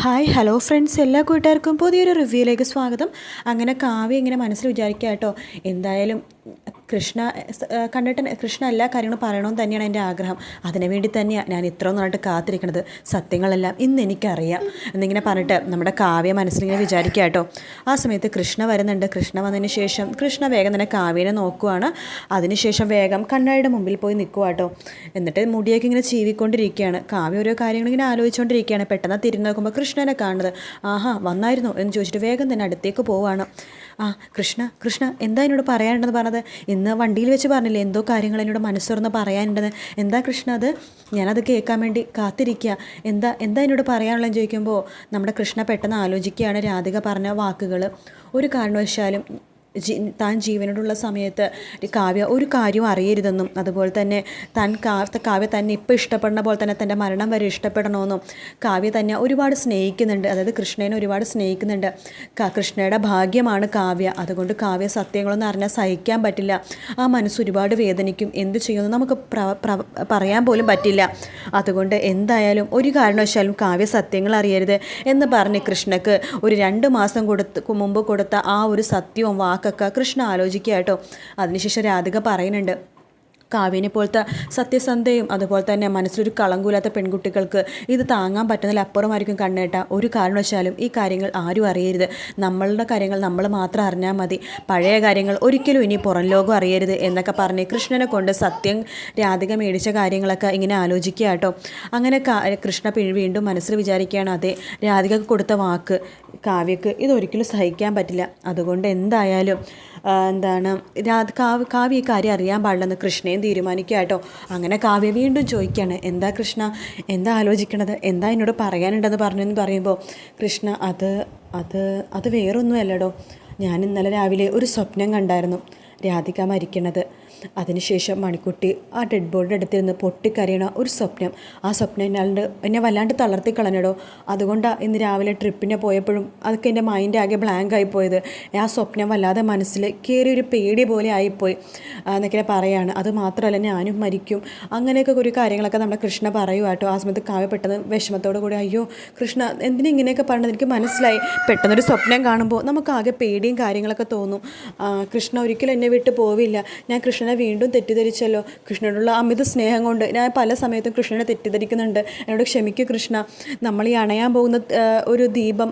Hi hello friends എല്ലാ കൂട്ടുകാർക്കും പുതിയൊരു റിവ്യൂയിലേക്ക് സ്വാഗതം. അങ്ങനെ കാവ്യ ഇങ്ങനെ മനസ്സിൽ വിചാരിക്കുക കേട്ടോ. എന്തായാലും കൃഷ്ണ കണ്ടിട്ട് കൃഷ്ണ എല്ലാ കാര്യങ്ങളും പറയണമെന്ന് തന്നെയാണ് എന്റെ ആഗ്രഹം. അതിനു വേണ്ടി തന്നെയാണ് ഞാൻ ഇത്ര നന്നായിട്ട് കാത്തിരിക്കുന്നത് സത്യങ്ങളെല്ലാം ഇന്ന് എനിക്കറിയാം. എന്നിങ്ങനെ പറഞ്ഞിട്ട് നമ്മുടെ കാവ്യ മനസ്സിലിങ്ങനെ വിചാരിക്കുക കേട്ടോ. ആ സമയത്ത് കൃഷ്ണ വരുന്നുണ്ട്. കൃഷ്ണ വന്നതിന് ശേഷം കൃഷ്ണ വേഗം തന്നെ കാവ്യനെ നോക്കുവാണ്. അതിനുശേഷം വേഗം കണ്ണാടിയുടെ മുമ്പിൽ പോയി നിൽക്കുക കേട്ടോ. എന്നിട്ട് മുടിയൊക്കെ ഇങ്ങനെ ചീവിക്കൊണ്ടിരിക്കുകയാണ്. കാവ്യ ഓരോ കാര്യങ്ങൾ ഇങ്ങനെ ആലോചിച്ചുകൊണ്ടിരിക്കുകയാണ്. പെട്ടെന്ന് തിരിഞ്ഞ് നോക്കുമ്പോൾ കൃഷ്ണനെ കാണുന്നത്. ആഹാ വന്നായിരുന്നു എന്ന് ചോദിച്ചിട്ട് വേഗം തന്നെ അടുത്തേക്ക് പോവാണ്. ആ കൃഷ്ണ കൃഷ്ണ എന്താ എന്നോട് പറയാനുണ്ടെന്ന് പറഞ്ഞത്? ഇന്ന് വണ്ടിയിൽ വെച്ച് പറഞ്ഞില്ലേ എന്തോ കാര്യങ്ങൾ എന്നോട് മനസ്സുറന്ന് പറയാനുണ്ടെന്ന്. എന്താ കൃഷ്ണ അത്? ഞാനത് കേൾക്കാൻ വേണ്ടി കാത്തിരിക്കുക എന്താ എന്താ എന്നോട് പറയാനുള്ളതെന്ന് ചോദിക്കുമ്പോൾ നമ്മുടെ കൃഷ്ണ പെട്ടെന്ന് ആലോചിക്കുകയാണ് രാധിക പറഞ്ഞ വാക്കുകൾ ഒരു കാരണവശാലും താൻ ജീവനോടുള്ള സമയത്ത് കാവ്യ ഒരു കാര്യവും അറിയരുതെന്നും അതുപോലെ തന്നെ താൻ കാവ്യ തന്നെ ഇപ്പോൾ ഇഷ്ടപ്പെടുന്ന പോലെ തന്നെ തന്റെ മരണം വരെ ഇഷ്ടപ്പെടണമെന്നും കാവ്യ തന്നെ ഒരുപാട് സ്നേഹിക്കുന്നുണ്ട്. അതായത് കൃഷ്ണനെ ഒരുപാട് സ്നേഹിക്കുന്നുണ്ട്. കൃഷ്ണയുടെ ഭാഗ്യമാണ് കാവ്യ. അതുകൊണ്ട് കാവ്യ സത്യങ്ങളൊന്നും അറിഞ്ഞാൽ സഹിക്കാൻ പറ്റില്ല. ആ മനസ്സ് ഒരുപാട് വേദനിക്കും. എന്ത് ചെയ്യുമെന്ന് നമുക്ക് പറയാൻ പോലും പറ്റില്ല. അതുകൊണ്ട് എന്തായാലും ഒരു കാരണവശാലും കാവ്യ സത്യങ്ങൾ അറിയരുത് എന്ന് പറഞ്ഞ് കൃഷ്ണക്ക് ഒരു രണ്ട് മാസം കൊടുത്ത് മുമ്പ് കൊടുത്ത ആ ഒരു സത്യവും വാക്കൊക്കെ കൃഷ്ണ ആലോചിക്കുക കേട്ടോ. അതിനുശേഷം രാധിക പറയുന്നുണ്ട് കാവ്യനെ പോലത്തെ സത്യസന്ധയും അതുപോലെ തന്നെ മനസ്സിലൊരു കളങ്കൂലാത്ത പെൺകുട്ടികൾക്ക് ഇത് താങ്ങാൻ പറ്റുന്നതിലപ്പുറമായിരിക്കും കണ്ണേട്ട. ഒരു കാരണവശാലും ഈ കാര്യങ്ങൾ ആരും അറിയരുത്. നമ്മളുടെ കാര്യങ്ങൾ നമ്മൾ മാത്രം അറിഞ്ഞാൽ മതി. പഴയ കാര്യങ്ങൾ ഒരിക്കലും ഇനി പുറം ലോകം അറിയരുത് എന്നൊക്കെ പറഞ്ഞ് കൃഷ്ണനെ കൊണ്ട് സത്യം രാധിക മേടിച്ച കാര്യങ്ങളൊക്കെ ഇങ്ങനെ ആലോചിക്കുക കേട്ടോ. അങ്ങനെ കൃഷ്ണ പി- വീണ്ടും മനസ്സിൽ വിചാരിക്കുകയാണ് അതെ. രാധികക്ക് കൊടുത്ത വാക്ക് കാവ്യക്ക് ഇതൊരിക്കലും സഹിക്കാൻ പറ്റില്ല. അതുകൊണ്ട് എന്തായാലും എന്താണ് കാവ്യ കാവ്യ ഈ കാര്യം അറിയാൻ പാടില്ലെന്ന് കൃഷ്ണയും തീരുമാനിക്കുക കേട്ടോ. അങ്ങനെ കാവ്യ വീണ്ടും ചോദിക്കുകയാണ് എന്താ കൃഷ്ണ? എന്താ ആലോചിക്കണത്? എന്താ എന്നോട് പറയാനുണ്ടെന്ന് പറഞ്ഞെന്ന് പറയുമ്പോൾ കൃഷ്ണ അത് അത് അത് വേറൊന്നുമല്ലടോ. ഞാൻ ഇന്നലെ രാവിലെ ഒരു സ്വപ്നം കണ്ടായിരുന്നു. രാധിക മരിക്കണത്. അതിനുശേഷം മണിക്കുട്ടി ആ ഡെഡ് ബോഡിയുടെ അടുത്തിരുന്ന് പൊട്ടിക്കരയണ ഒരു സ്വപ്നം. ആ സ്വപ്നം എന്നാണ്ട് എന്നെ വല്ലാണ്ട് തളർത്തി കളഞ്ഞടോ. അതുകൊണ്ടാണ് ഇന്ന് രാവിലെ ട്രിപ്പിനെ പോയപ്പോഴും അതൊക്കെ എന്റെ മൈൻഡ് ആകെ ബ്ലാങ്ക് ആയിപ്പോയത് ആ സ്വപ്നം വല്ലാതെ മനസ്സിൽ കയറി ഒരു പേടി പോലെ ആയിപ്പോയി എന്നൊക്കെ പറയാണ്. അത് മാത്രമല്ല ഞാനും മരിക്കും. അങ്ങനെയൊക്കെ ഒരു കാര്യങ്ങളൊക്കെ നമ്മുടെ കൃഷ്ണ പറയുക കേട്ടോ. ആ സമയത്ത് കാവ്യ പെട്ടെന്ന് വിഷമത്തോടു കൂടി അയ്യോ കൃഷ്ണ എന്തിനാ ഇങ്ങനെയൊക്കെ പറഞ്ഞത്? എനിക്ക് മനസ്സിലായി. പെട്ടെന്നൊരു സ്വപ്നം കാണുമ്പോൾ നമുക്ക് ആകെ പേടിയും കാര്യങ്ങളൊക്കെ തോന്നും. കൃഷ്ണ ഒരിക്കലും എന്നെ വിട്ട് പോവില്ല. ഞാൻ കൃഷ്ണനെ വീണ്ടും തെറ്റിദ്ധരിച്ചല്ലോ. കൃഷ്ണനോടുള്ള അമിത സ്നേഹം കൊണ്ട് ഞാൻ പല സമയത്തും കൃഷ്ണനെ തെറ്റിദ്ധരിക്കുന്നുണ്ട്. എന്നോട് ക്ഷമിക്കൂ കൃഷ്ണ. നമ്മൾ ഈ അണയാൻ പോകുന്ന ഒരു ദീപം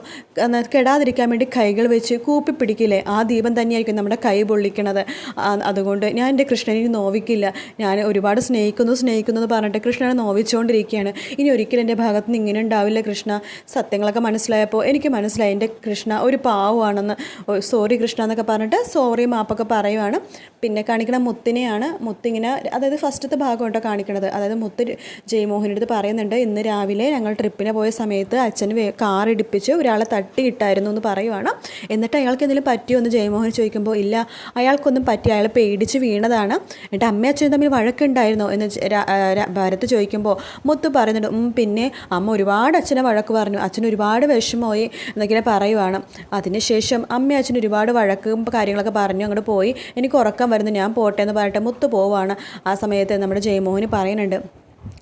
കെടാതിരിക്കാൻ വേണ്ടി കൈകൾ വെച്ച് കൂപ്പി പിടിക്കില്ലേ ആ ദീപം തന്നെയായിരിക്കും നമ്മുടെ കൈ പൊള്ളിക്കണത്. അതുകൊണ്ട് ഞാൻ എന്റെ കൃഷ്ണനെ നോവിക്കില്ല. ഞാൻ ഒരുപാട് സ്നേഹിക്കുന്നു സ്നേഹിക്കുന്നു എന്ന് പറഞ്ഞിട്ട് കൃഷ്ണനെ നോവിച്ചുകൊണ്ടിരിക്കുകയാണ് ഇനി ഒരിക്കലും എന്റെ ഭാഗത്ത് നിന്ന് ഇങ്ങനെ ഉണ്ടാവില്ല കൃഷ്ണ. സത്യങ്ങളൊക്കെ മനസ്സിലായപ്പോൾ എനിക്ക് മനസ്സിലായി. എന്റെ കൃഷ്ണ ഒരു പാവമാണെന്ന് സോറി കൃഷ്ണ എന്നൊക്കെ പറഞ്ഞിട്ട് സോറി മാപ്പൊക്കെ പറയുവാണ്. പിന്നെ കാണിക്കണ മുത്തിനെയാണ് മുത്തിങ്ങനെ അതായത് ഫസ്റ്റത്തെ ഭാഗം കേട്ടോ കാണിക്കണത്? അതായത് മുത്ത് ജയ്മോഹന്റെ പറയുന്നുണ്ട് ഇന്ന് രാവിലെ ഞങ്ങൾ ട്രിപ്പിനെ പോയ സമയത്ത് അച്ഛൻ കാർ ഇടിപ്പിച്ച് ഒരാളെ തട്ടിയിട്ടായിരുന്നു എന്ന് പറയുവാണ്. എന്നിട്ട് അയാൾക്ക് എന്തെങ്കിലും പറ്റിയോ? എന്ന് ജയമോഹൻ ചോദിക്കുമ്പോൾ ഇല്ല അയാൾക്കൊന്നും പറ്റി അയാൾ പേടിച്ച് വീണതാണ്. എന്നിട്ട് അമ്മ അച്ഛനും തമ്മിൽ വഴക്കുണ്ടായിരുന്നോ? എന്ന് ച- രാ- ആ, രാ- ഭരത് ചോദിക്കുമ്പോൾ മുത്ത് പറയുന്നുണ്ട് പിന്നെ അമ്മ ഒരുപാട് അച്ഛനെ വഴക്ക് പറഞ്ഞു. അച്ഛൻ ഒരുപാട് വിഷമമായി എന്നൊക്കെ പറയുവാണ്. അതിനുശേഷം അമ്മ അച്ഛൻ ഒരുപാട് വഴക്കും കാര്യങ്ങളൊക്കെ പറഞ്ഞു അങ്ങോട്ട് പോയി. എനിക്ക് ഉറക്കം വരുന്നു ഞാൻ പോട്ടെ എന്ന് പറഞ്ഞിട്ട് മുത്തു പോവാണ്. ആ സമയത്ത് നമ്മുടെ ജയമോഹന് പറയുന്നുണ്ട്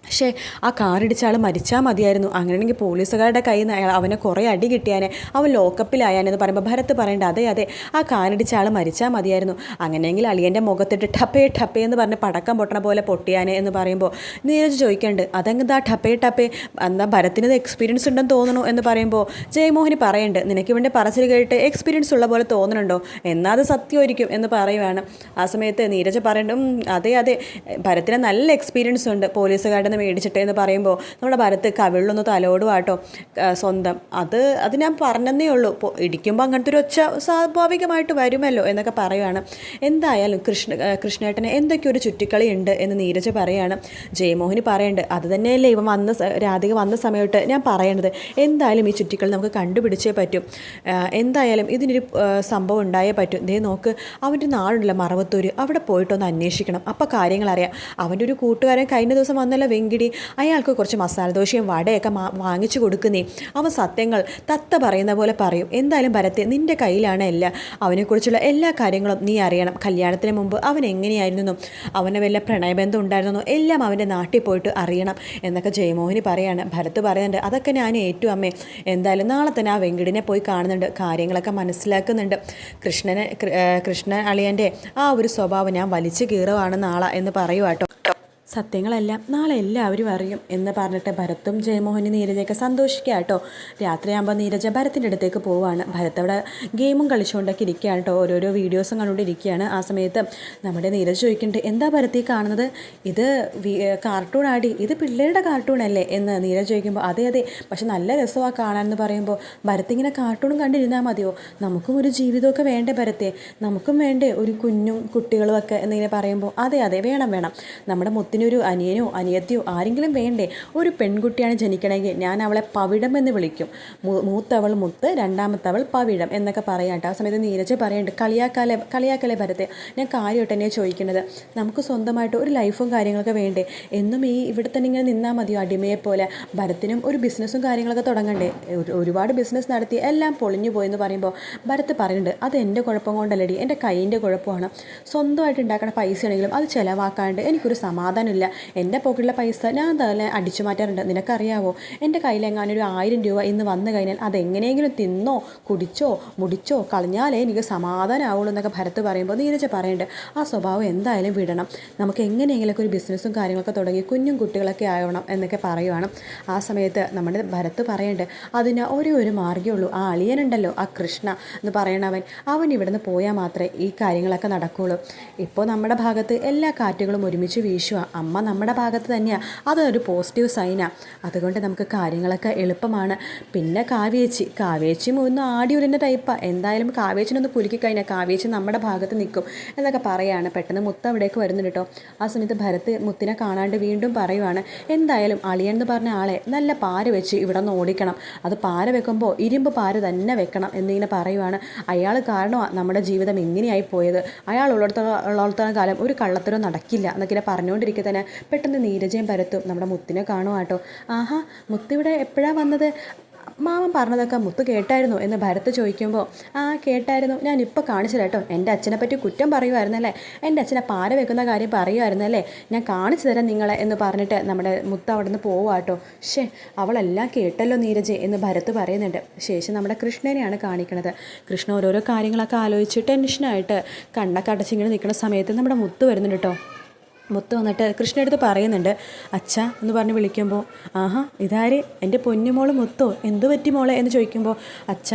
പക്ഷേ ആ കാറിടിച്ച ആൾ മരിച്ചാൽ മതിയായിരുന്നു. അങ്ങനെയാണെങ്കിൽ പോലീസുകാരുടെ കയ്യിൽ നിന്ന് അയാൾ അവനെ കുറേ അടി കിട്ടിയാനെ അവൻ ലോക്കപ്പിലായാനെന്ന് പറയുമ്പോൾ ഭരത് പറയേണ്ട അതെ അതെ ആ കാറിടിച്ച ആൾ മരിച്ചാൽ മതിയായിരുന്നു. അങ്ങനെയെങ്കിൽ അളിയന്റെ മുഖത്തിട്ട് ടപ്പേ ടപ്പേ എന്ന് പറഞ്ഞ് പടക്കം പൊട്ടണ പോലെ പൊട്ടിയാനെ എന്ന് പറയുമ്പോൾ നീരജ് ചോദിക്കേണ്ട അതെന്താ ടപ്പേ ടപ്പേ എന്താ ഭരത്തിന് എക്സ്പീരിയൻസ് ഉണ്ടെന്ന് തോന്നുന്നു? എന്ന് പറയുമ്പോൾ ജയമോഹന് പറയുന്നുണ്ട് നിനക്ക് ഇവന്റെ പറച്ചിൽ കേട്ട് എക്സ്പീരിയൻസ് ഉള്ള പോലെ തോന്നുന്നുണ്ടോ? എന്നാൽ അത് സത്യമായിരിക്കും എന്ന് പറയുവാണ്. ആ സമയത്ത് നീരജ് പറയണ്ടും "ഉം, അതെ അതെ ഭരത്തിന് നല്ല എക്സ്പീരിയൻസ് ഉണ്ട് പോലീസുകാരുടെ നിന്ന് മേടിച്ചിട്ടേ എന്ന് പറയുമ്പോൾ നമ്മുടെ ഭരത്ത് കവിളിലൊന്ന് തലോടുവാട്ടോ സ്വന്തം. അത് അത് ഞാൻ പറഞ്ഞതേ ഉള്ളൂ. ഇടിക്കുമ്പോൾ അങ്ങനത്തെ ഒരു ഒച്ച സ്വാഭാവികമായിട്ട് വരുമല്ലോ എന്നൊക്കെ പറയുവാണ്. എന്തായാലും കൃഷ്ണ കൃഷ്ണേട്ടന് എന്തൊക്കെ ഒരു ചുറ്റിക്കളി ഉണ്ട് എന്ന് നീരജ് പറയാണ്. ജയമോഹിനി പറയുന്നുണ്ട് അത് തന്നെയല്ലേ ഇവൻ വന്ന രാധിക വന്ന സമയത്ത് ഞാൻ പറയണത്. എന്തായാലും ഈ ചുറ്റിക്കളി നമുക്ക് കണ്ടുപിടിച്ചേ പറ്റും. എന്തായാലും ഇതിനൊരു സംഭവം ഉണ്ടായേ പറ്റും. ദേ നോക്ക് അവന്റെ നാടുണ്ടല്ലോ മറവത്തൂര്. അവിടെ പോയിട്ടൊന്ന് അന്വേഷിക്കണം. അപ്പോൾ കാര്യങ്ങൾ അറിയാം അവന്റെ ഒരു കൂട്ടുകാരൻ കഴിഞ്ഞ ദിവസം വന്നല്ലോ വെങ്കിടി അയാൾക്ക് കുറച്ച് മസാലദോശയും വടയൊക്കെ വാങ്ങിച്ചു കൊടുക്കുന്നേ. അവൻ സത്യങ്ങൾ തത്ത പറയുന്ന പോലെ പറയും. എന്തായാലും ഭരത്തെ നിന്റെ കയ്യിലാണ് എല്ലാം. അവനെക്കുറിച്ചുള്ള എല്ലാ കാര്യങ്ങളും നീ അറിയണം. കല്യാണത്തിന് മുമ്പ് അവൻ എങ്ങനെയായിരുന്നു അവന് വല്ല പ്രണയബന്ധം ഉണ്ടായിരുന്നോ എല്ലാം അവന്റെ നാട്ടിൽ പോയിട്ട് അറിയണം എന്നൊക്കെ ജയമോഹിനി പറയാണ്. ഭരത്ത് പറയുന്നുണ്ട് അതൊക്കെ ഞാൻ ഏറ്റു അമ്മേ. എന്തായാലും നാളെ തന്നെ ആ വെങ്കിടിനെ പോയി കാണുന്നുണ്ട്. കാര്യങ്ങളൊക്കെ മനസ്സിലാക്കുന്നുണ്ട്. കൃഷ്ണനെ കൃഷ്ണൻ കൃഷ്ണ അളിയന്റെ ആ ഒരു സ്വഭാവം ഞാൻ വലിച്ചു കീറുവാണ് നാളെ എന്ന് പറയുവാട്ടോ സത്യങ്ങളെല്ലാം നാളെ എല്ലാവരും അറിയും എന്ന് പറഞ്ഞിട്ട് ഭരത്തും ജയമോഹനും നീരജയൊക്കെ സന്തോഷിക്കുക കേട്ടോ. രാത്രിയാകുമ്പോൾ നീരജ ഭരത്തിന്റെ അടുത്തേക്ക് പോവുകയാണ് ഭരത് അവിടെ ഗെയിമും കളിച്ചുകൊണ്ടൊക്കെ ഇരിക്കുകയാണ് കേട്ടോ. ഓരോരോ വീഡിയോസും കണ്ടുകൊണ്ടിരിക്കുകയാണ് ആ സമയത്ത്. നമ്മുടെ നീരജ് ചോദിക്കുന്നുണ്ട് എന്താ ഭരത്തി കാണുന്നത്? ഇത് കാർട്ടൂൺ ആടി. ഇത് പിള്ളേരുടെ കാർട്ടൂൺ അല്ലേ? എന്ന് നീരജ് ചോദിക്കുമ്പോൾ അതെ അതെ. പക്ഷെ നല്ല രസമാണ് കാണാൻ എന്ന് പറയുമ്പോൾ ഭരത്തിങ്ങനെ കാർട്ടൂണും കണ്ടിരുന്നാൽ മതിയോ? നമുക്കും ഒരു ജീവിതമൊക്കെ വേണ്ടേ ഭരത്തെ. നമുക്കും വേണ്ടേ ഒരു കുഞ്ഞും കുട്ടികളും ഒക്കെ എന്നിങ്ങനെ പറയുമ്പോൾ അതെ അതെ. വേണം വേണം. നമ്മുടെ മുത്തിനൊരു അനിയനോ അനിയത്തിയോ ആരെങ്കിലും വേണ്ടേ? ഒരു പെൺകുട്ടിയാണ് ജനിക്കണമെങ്കിൽ ഞാൻ അവളെ പവിടം എന്ന് വിളിക്കും. മൂത്തവൾ മുത്ത് രണ്ടാമത്തവൾ പവിഴം എന്നൊക്കെ പറയാം ആ സമയത്ത് നീരജ് പറയുന്നുണ്ട് കളിയാക്കാലെ കളിയാക്കലെ ഭരത്തെ ഞാൻ കാര്യമായിട്ട് തന്നെയാണ് ചോദിക്കുന്നത് നമുക്ക് സ്വന്തമായിട്ട് ഒരു ലൈഫും കാര്യങ്ങളൊക്കെ വേണ്ടേ? എന്നും ഈ ഇവിടെ തന്നെ ഇങ്ങനെ നിന്നാൽ മതിയോ? അടിമയെ പോലെ. ഭരത്തിനും ഒരു ബിസിനസ്സും കാര്യങ്ങളൊക്കെ തുടങ്ങണ്ടേ? ഒരുപാട് ബിസിനസ് നടത്തി എല്ലാം പൊളിഞ്ഞു പോയെന്ന് പറയുമ്പോൾ ഭരത് പറയുന്നുണ്ട് അത് എന്റെ കുഴപ്പം കൊണ്ടല്ലടി. എന്റെ കൈയിന്റെ കുഴപ്പമാണ്. സ്വന്തമായിട്ട് ഉണ്ടാക്കുന്ന പൈസ ആണെങ്കിലും അത് ചിലവാക്കാണ്ട് എനിക്കൊരു സമാധാനമില്ല എന്റെ പോക്കറ്റിലെ പൈസ ഞാൻ തന്നെ അടിച്ചു മാറ്റാറുണ്ട്. നിനക്കറിയാവോ? എന്റെ കയ്യിലെങ്ങാനും ഒരു ആയിരം രൂപ ഇന്ന് വന്നു കഴിഞ്ഞാൽ അതെങ്ങനെയെങ്കിലും തിന്നോ കുടിച്ചോ മുടിച്ചോ കളഞ്ഞാലേ എനിക്ക് സമാധാനമാവുള്ളൂ എന്നൊക്കെ ഭരത്ത് പറയുമ്പോൾ നീരജ പറയേണ്ടത് ആ സ്വഭാവം എന്തായാലും വിടണം. നമുക്ക് എങ്ങനെയെങ്കിലുമൊക്കെ ഒരു ബിസിനസ്സും കാര്യങ്ങളൊക്കെ തുടങ്ങി കുഞ്ഞും കുട്ടികളൊക്കെ ആവണം എന്നൊക്കെ പറയുവാണ്. ആ സമയത്ത് നമ്മുടെ ഭരത്ത് പറയേണ്ടത് അതിന് ഒരേ ഒരു മാർഗമേ ഉള്ളൂ. ആ അളിയനുണ്ടല്ലോ ആ കൃഷ്ണ എന്ന് പറയണവൻ അവൻ. ഇവിടുന്ന് പോയാൽ മാത്രമേ ഈ കാര്യങ്ങളൊക്കെ നടക്കുകയുള്ളൂ ഇപ്പോൾ നമ്മുടെ ഭാഗത്ത് എല്ലാ കാറ്റുകളും ഒരുമിച്ച് വീശുക അമ്മ നമ്മുടെ ഭാഗത്ത് തന്നെയാണ് അതൊരു പോസിറ്റീവ് സൈനാണ് അതുകൊണ്ട് നമുക്ക് കാര്യങ്ങളൊക്കെ എളുപ്പമാണ്. പിന്നെ കാവേച്ചി ഒന്ന് ആടി ഉരുന്ന ടൈപ്പാണ് എന്തായാലും കാവേച്ചിനൊന്ന് കുലുക്കി കഴിഞ്ഞാൽ കാവേച്ചി നമ്മുടെ ഭാഗത്ത് നിൽക്കും എന്നൊക്കെ പറയാണ്. പെട്ടെന്ന് മുത്ത അവിടേക്ക് വരുന്നുണ്ട് കേട്ടോ ആ സമയത്ത് ഭരത് മുത്തിനെ കാണാണ്ട് വീണ്ടും പറയുവാണ്. എന്തായാലും അളിയൻ എന്ന് പറഞ്ഞ ആളെ നല്ല പാര വെച്ച് ഇവിടെ നിന്ന് ഓടിക്കണം. അത് പാര വെക്കുമ്പോൾ ഇരുമ്പ് പാര തന്നെ വെക്കണം എന്നിങ്ങനെ പറയുവാണ്. അയാൾ കാരണമാണ് നമ്മുടെ ജീവിതം എങ്ങനെയായി പോയത്. അയാൾ ഉള്ളിടത്തോളം ഉള്ളിടത്തോളം കാലം ഒരു കള്ളത്തരം നടക്കില്ല എന്നൊക്കെ പറഞ്ഞുകൊണ്ടിരിക്കെ തന്നെ പെട്ടെന്ന് നീരജയും പരത്തും നമ്മുടെ മുത്തിനെ കാണുക കേട്ടോ ആഹാ മുത്തിവിടെ എപ്പോഴാണ് വന്നത്? മാമൻ പറഞ്ഞതൊക്കെ മുത്ത് കേട്ടായിരുന്നു എന്ന് ഭരത് ചോദിക്കുമ്പോൾ ആ കേട്ടായിരുന്നു. ഞാൻ ഇപ്പോൾ കാണിച്ചില്ല കേട്ടോ എന്റെ അച്ഛനെ പറ്റി കുറ്റം പറയുമായിരുന്നല്ലേ എന്റെ അച്ഛനെ പാര വെക്കുന്ന കാര്യം പറയുമായിരുന്നല്ലേ ഞാൻ കാണിച്ചു തരാം നിങ്ങളെ എന്ന് പറഞ്ഞിട്ട് നമ്മുടെ മുത്ത് അവിടെ നിന്ന് പോവാട്ടോ ഷേ അവളെല്ലാം കേട്ടല്ലോ നീരജ് എന്ന് ഭരത് പറയുന്നുണ്ട്. ശേഷം നമ്മുടെ കൃഷ്ണനെയാണ് കാണിക്കുന്നത് കൃഷ്ണ ഓരോരോ കാര്യങ്ങളൊക്കെ ആലോചിച്ച് ടെൻഷനായിട്ട് കണ്ണൊക്കെ അടച്ചിങ്ങനെ നിൽക്കുന്ന സമയത്ത് നമ്മുടെ മുത്ത് വരുന്നുണ്ട് കേട്ടോ മുത്ത് വന്നിട്ട് കൃഷ്ണടുത്ത് പറയുന്നുണ്ട് അച്ഛ എന്ന് പറഞ്ഞ് വിളിക്കുമ്പോൾ ആഹാ ഇതാര്? എന്റെ പൊന്നുമോൾ മുത്തോ? എന്തു പറ്റി മോളെ? എന്ന് ചോദിക്കുമ്പോൾ അച്ഛ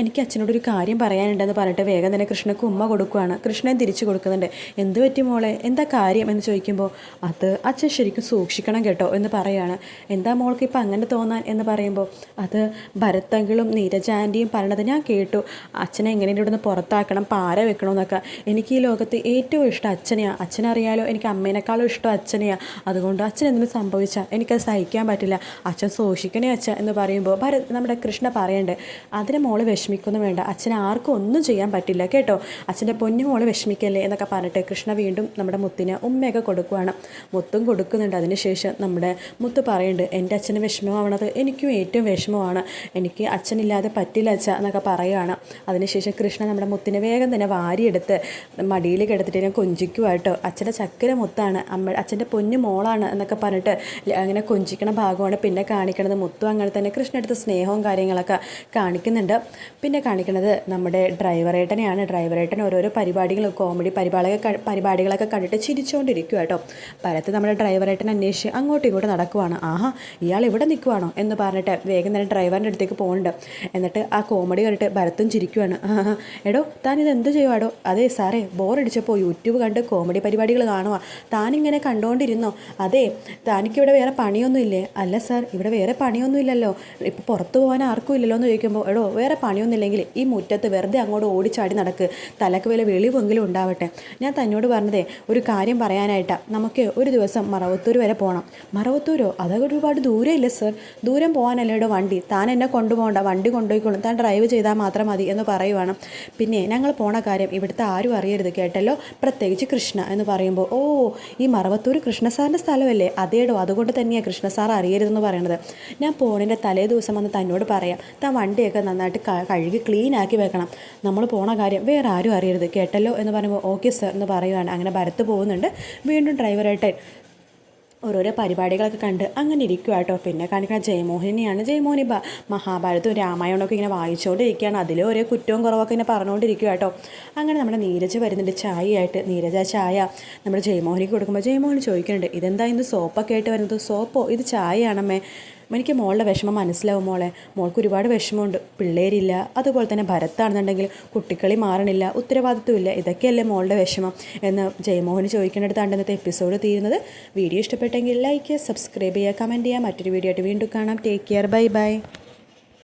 എനിക്ക് അച്ഛനോടൊരു കാര്യം പറയാനുണ്ടെന്ന് പറഞ്ഞിട്ട് വേഗം തന്നെ കൃഷ്ണക്ക് ഉമ്മ കൊടുക്കുകയാണ് കൃഷ്ണൻ തിരിച്ചു കൊടുക്കുന്നുണ്ട്. എന്ത് പറ്റി മോളെ? എന്താ കാര്യം? എന്ന് ചോദിക്കുമ്പോൾ അത് അച്ഛൻ ശരിക്കും സൂക്ഷിക്കണം കേട്ടോ എന്ന് പറയുകയാണ് എന്താ മോൾക്ക് ഇപ്പം അങ്ങനെ തോന്നാൻ? എന്ന് പറയുമ്പോൾ അത് ഭരത്തങ്കിളും നീരജ ആന്റിയും പറയണത് ഞാൻ കേട്ടു. അച്ഛനെ എങ്ങനെ ഇവിടുന്ന് പുറത്താക്കണം പാര വെക്കണമെന്നൊക്കെ എനിക്ക് ഈ ലോകത്ത് ഏറ്റവും ഇഷ്ടം അച്ഛനെയാണ് അച്ഛനറിയാലോ എനിക്ക് അമ്മേനേക്കാളും ഇഷ്ടം അച്ഛനെയാണ് അതുകൊണ്ട് അച്ഛൻ എന്തെങ്കിലും സംഭവിച്ചാൽ എനിക്കത് സഹിക്കാൻ പറ്റില്ല. അച്ഛൻ സൂക്ഷിക്കണേ അച്ഛ എന്ന് പറയുമ്പോൾ ഭരത് നമ്മുടെ കൃഷ്ണ പറയണ്ട്. അതിനെ മോൾ വിഷമിക്കൊന്നും വേണ്ട. അച്ഛനെ ആർക്കും ഒന്നും ചെയ്യാൻ പറ്റില്ല കേട്ടോ? അച്ഛന്റെ പൊന്നു മോൾ വിഷമിക്കല്ലേ എന്നൊക്കെ പറഞ്ഞിട്ട് കൃഷ്ണ വീണ്ടും നമ്മുടെ മുത്തിന് ഉമ്മയൊക്കെ കൊടുക്കുവാണ്. മുത്തും കൊടുക്കുന്നുണ്ട്. അതിനുശേഷം നമ്മുടെ മുത്ത് പറയുന്നുണ്ട് എന്റെ അച്ഛന് വിഷമമാവണത് എനിക്കും ഏറ്റവും വിഷമമാണ്. എനിക്ക് അച്ഛനില്ലാതെ പറ്റില്ല അച്ഛ എന്നൊക്കെ പറയുകയാണ് അതിനുശേഷം കൃഷ്ണ നമ്മുടെ മുത്തിനെ വേഗം തന്നെ വാരിയെടുത്ത് മടിയിൽ കിടത്തിട്ട് ഞാൻ കൊഞ്ചിക്കുമായിട്ടോ അച്ഛന്റെ ചക്കര മുത്താണ്. അമ്മ അച്ഛന്റെ പൊന്നു മോളാണ് എന്നൊക്കെ പറഞ്ഞിട്ട് അങ്ങനെ കൊഞ്ചിക്കണ ഭാഗമാണ് പിന്നെ കാണിക്കണത്. മുത്തും അങ്ങനെ തന്നെ കൃഷ്ണ എടുത്ത സ്നേഹവും കാര്യങ്ങളൊക്കെ കാണിക്കുന്നുണ്ട്. പിന്നെ കാണിക്കുന്നത് നമ്മുടെ ഡ്രൈവറേട്ടനെയാണ്. ഡ്രൈവറേട്ടൻ ഓരോരോ പരിപാടികൾ കോമഡി പരിപാടികളൊക്കെ പരിപാടികളൊക്കെ കണ്ടിട്ട് ചിരിച്ചുകൊണ്ടിരിക്കുക കേട്ടോ പലത്ത് നമ്മുടെ ഡ്രൈവറേട്ടൻ അന്വേഷിച്ച് അങ്ങോട്ടും ഇങ്ങോട്ടും നടക്കുവാണ്. ആഹാ ഇയാൾ ഇവിടെ നിൽക്കുവാണോ എന്ന് പറഞ്ഞിട്ട് വേഗം തന്നെ ഡ്രൈവറിന്റെ അടുത്തേക്ക് പോകുന്നുണ്ട് എന്നിട്ട് ആ കോമഡി കണ്ടിട്ട് ഭരത്തും ചിരിക്കുവാണ്. എടോ താൻ ഇത് എന്ത് ചെയ്യുവാടോ അതെ സാറേ ബോറടിച്ചപ്പോൾ യൂട്യൂബ് കണ്ട് കോമഡി പരിപാടികൾ കാണുക താനിങ്ങനെ കണ്ടുകൊണ്ടിരുന്നോ അതെ താനിക്കിവിടെ വേറെ പണിയൊന്നും ഇല്ലേ അല്ല സാർ ഇവിടെ വേറെ പണിയൊന്നും ഇല്ലല്ലോ ഇപ്പോൾ പുറത്ത് പോകാൻ ആർക്കും ഇല്ലല്ലോ എന്ന് ചോദിക്കുമ്പോൾ എടോ വേറെ പണിയൊന്നും പറ്റുന്നില്ലെങ്കിൽ ഈ മുറ്റത്ത് വെറുതെ അങ്ങോട്ട് ഓടിച്ചാടി നടക്ക്. തലക്ക് വില വെളിവെങ്കിലും ഉണ്ടാവട്ടെ. ഞാൻ തന്നോട് പറഞ്ഞതേ ഒരു കാര്യം പറയാനായിട്ടാണ് നമുക്ക് ഒരു ദിവസം മറവത്തൂർ വരെ പോകണം മറവത്തൂരോ? അതൊക്കെ ഒരുപാട് ദൂരം ഇല്ല സർ ദൂരം പോകാനല്ലേ ഇവിടെ വണ്ടി? താൻ എന്നെ കൊണ്ടുപോകണ്ട. വണ്ടി കൊണ്ടുപോയിക്കോളും. താൻ ഡ്രൈവ് ചെയ്താൽ മാത്രം മതി എന്ന് പറയുവാണ്. പിന്നെ ഞങ്ങൾ പോണ കാര്യം ഇവിടുത്തെ ആരും അറിയരുത് കേട്ടല്ലോ? പ്രത്യേകിച്ച് കൃഷ്ണ എന്ന് പറയുമ്പോൾ ഓ ഈ മറവത്തൂർ കൃഷ്ണ സാറിന്റെ സ്ഥലമല്ലേ? അതേടോ അതുകൊണ്ട് തന്നെയാണ് കൃഷ്ണ സാർ അറിയരുതെന്ന് പറയണത്. ഞാൻ പോണിന്റെ തലേ ദിവസം വന്ന് തന്നോട് പറയാം താൻ വണ്ടിയൊക്കെ നന്നായിട്ട് കഴുകി ക്ലീൻ ആക്കി വെക്കണം. നമ്മൾ പോണ കാര്യം വേറെ ആരും അറിയരുത്. കേട്ടല്ലോ എന്ന് പറയുമ്പോൾ ഓക്കെ സർ എന്ന് പറയുവാണ്. അങ്ങനെ ഭരത്ത് പോകുന്നുണ്ട്. വീണ്ടും ഡ്രൈവറായിട്ട് ഓരോരോ പരിപാടികളൊക്കെ കണ്ട് അങ്ങനെ ഇരിക്കുക കേട്ടോ പിന്നെ കാണിക്കുന്ന ജയമോഹിനിയാണ് ജയമോഹിനി. മഹാഭാരതവും രാമായണമൊക്കെ ഇങ്ങനെ വായിച്ചുകൊണ്ടിരിക്കുകയാണ് അതിൽ ഓരോ കുറ്റവും കുറവൊക്കെ ഇങ്ങനെ പറഞ്ഞുകൊണ്ടിരിക്കുക കേട്ടോ അങ്ങനെ നമ്മുടെ നീരജ് വരുന്നുണ്ട് ചായയായിട്ട്. നീരജ ചായ നമ്മുടെ ജയമോഹിനിക്ക് കൊടുക്കുമ്പോൾ ജയമോഹിനി ചോദിക്കുന്നുണ്ട് ഇതെന്താ ഇന്ന് സോപ്പൊക്കെ ആയിട്ട് വരുന്നത്? സോപ്പോ? ഇത് ചായയാണമ്മേ. എനിക്ക് മോളുടെ വിഷമം മനസ്സിലാവും മോളെ. മോൾക്ക് ഒരുപാട് വിഷമമുണ്ട്. പിള്ളേരില്ല. അതുപോലെ തന്നെ ഭരത്താണെന്നുണ്ടെങ്കിൽ കുട്ടിക്കളി മാറണില്ല. ഉത്തരവാദിത്വമില്ല. ഇതൊക്കെയല്ലേ മോളുടെ വിഷമം എന്ന് ജയമോഹൻ ചോദിക്കേണ്ടടുത്താണ് ഇന്നത്തെ എപ്പിസോഡ് തീരുന്നത്. വീഡിയോ ഇഷ്ടപ്പെട്ടെങ്കിൽ ലൈക്ക് ചെയ്യുക സബ്സ്ക്രൈബ് ചെയ്യുക കമന്റ് ചെയ്യുക. മറ്റൊരു വീഡിയോ ആയിട്ട് വീണ്ടും കാണാം. Take care bye bye